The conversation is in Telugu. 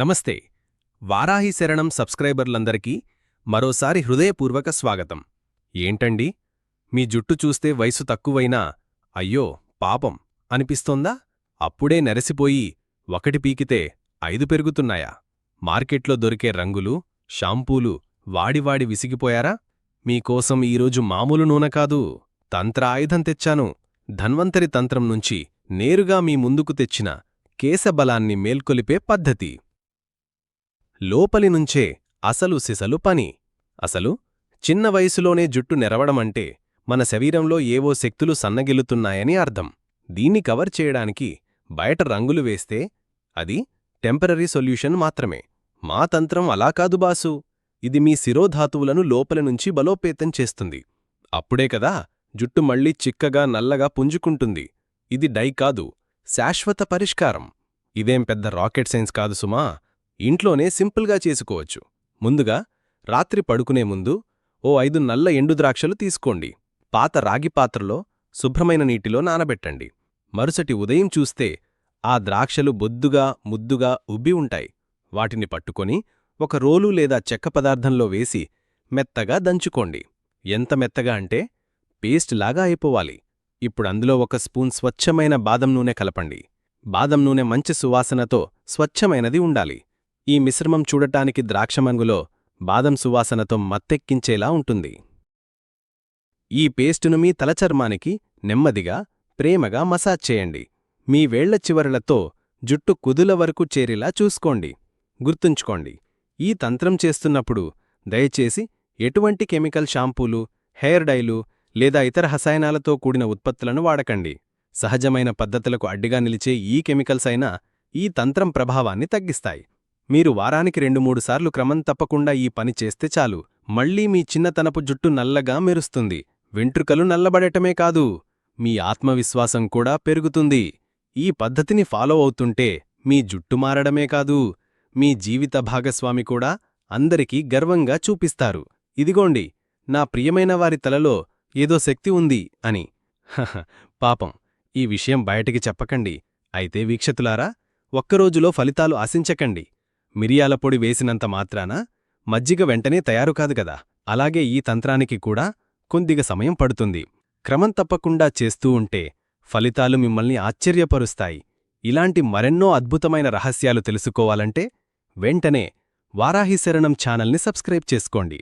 నమస్తే. వారాహి శరణం సబ్స్క్రైబర్లందరికీ మరోసారి హృదయపూర్వక స్వాగతం. ఏంటండి? మీ జుట్టు చూస్తే వయసు తక్కువైనా అయ్యో పాపం అనిపిస్తోందా? అప్పుడే నెరసిపోయి ఒకటి పీకితే ఐదు పెరుగుతున్నాయా? మార్కెట్లో దొరికే రంగులు షాంపూలు వాడివాడి విసిగిపోయారా? మీకోసం ఈరోజు మామూలు నూనె కాదు తంత్ర ఆయుధం తెచ్చాను. ధన్వంతరి తంత్రం నుంచి నేరుగా మీ ముందుకు తెచ్చిన కేశబలాన్ని మేల్కొలిపే పద్ధతి. లోపలి నుంచే అసలు సిసలు పని. అసలు చిన్న వయసులోనే జుట్టు నెరవడమంటే మన శరీరంలో ఏవో శక్తులు సన్నగిల్లుతున్నాయని అర్థం. దీన్ని కవర్ చేయడానికి బయట రంగులు వేస్తే అది టెంపరరీ సొల్యూషన్ మాత్రమే. మా తంత్రం అలా కాదు బాసు. ఇది మీ శిరోధాతువులను లోపలి నుంచి బలోపేతం చేస్తుంది. అప్పుడే కదా జుట్టు మళ్ళీ చిక్కగా నల్లగా పుంజుకుంటుంది. ఇది డై కాదు శాశ్వత పరిష్కారం. ఇదేం పెద్ద రాకెట్ సైన్స్ కాదు సుమా. ఇంట్లోనే సింపుల్గా చేసుకోవచ్చు. ముందుగా రాత్రి పడుకునే ముందు ఓ ఐదు నల్ల ఎండుద్రాక్షలు తీసుకోండి. పాత రాగి పాత్రలో శుభ్రమైన నీటిలో నానబెట్టండి. మరుసటి ఉదయం చూస్తే ఆ ద్రాక్షలు బొద్దుగా ముద్దుగా ఉబ్బి ఉంటాయి. వాటిని పట్టుకొని ఒక రోలు లేదా చెక్క పదార్థంలో వేసి మెత్తగా దంచుకోండి. ఎంత మెత్తగా అంటే పేస్ట్ లాగా అయిపోవాలి. ఇప్పుడందులో ఒక స్పూన్ స్వచ్ఛమైన బాదం నూనె కలపండి. బాదం నూనె మంచి సువాసనతో స్వచ్ఛమైనది ఉండాలి. ఈ మిశ్రమం చూడటానికి ద్రాక్షమంగులో బాదం సువాసనతో మత్తెక్కించేలా ఉంటుంది. ఈ పేస్టును మీ తలచర్మానికి నెమ్మదిగా ప్రేమగా మసాజ్ చేయండి. మీ వేళ్ళ చివరలతో జుట్టు కుదుల వరకు చేరేలా చూసుకోండి. గుర్తుంచుకోండి ఈ తంత్రం చేస్తున్నప్పుడు దయచేసి ఎటువంటి కెమికల్ షాంపూలు హెయిర్ డైలు లేదా ఇతర రసాయనాలతో కూడిన ఉత్పత్తులను వాడకండి. సహజమైన పద్ధతులకు అడ్డిగా నిలిచే ఈ కెమికల్స్ అయినా ఈ తంత్రం ప్రభావాన్ని తగ్గిస్తాయి. మీరు వారానికి రెండు మూడు సార్లు క్రమం తప్పకుండా ఈ పని చేస్తే చాలు. మళ్ళీ మీ చిన్నతనపు జుట్టు నల్లగా మెరుస్తుంది. వెంట్రుకలు నల్లబడటమే కాదు. మీ ఆత్మవిశ్వాసం కూడా పెరుగుతుంది. ఈ పద్ధతిని ఫాలో అవుతుంటే మీ జుట్టు మారడమే కాదు. మీ జీవిత భాగస్వామి కూడా అందరికీ గర్వంగా చూపిస్తారు. ఇదిగోండి నా ప్రియమైన వారి తలలో ఏదో శక్తి ఉంది అని. హహ పాపం ఈ విషయం బయటికి చెప్పకండి. అయితే వీక్షతులారా ఒక్కరోజులో ఫలితాలు ఆశించకండి. మిరియాల పొడి వేసినంత మాత్రాన మజ్జిగ వెంటనే తయారు కాదు గదా అలాగే ఈ తంత్రానికి కూడా కొద్దిగా సమయం పడుతుంది. క్రమం తప్పకుండా చేస్తూ ఉంటే ఫలితాలు మిమ్మల్ని ఆశ్చర్యపరుస్తాయి. ఇలాంటి మరెన్నో అద్భుతమైన రహస్యాలు తెలుసుకోవాలంటే వెంటనే వారాహిశరణం ఛానల్ని సబ్స్క్రైబ్ చేసుకోండి.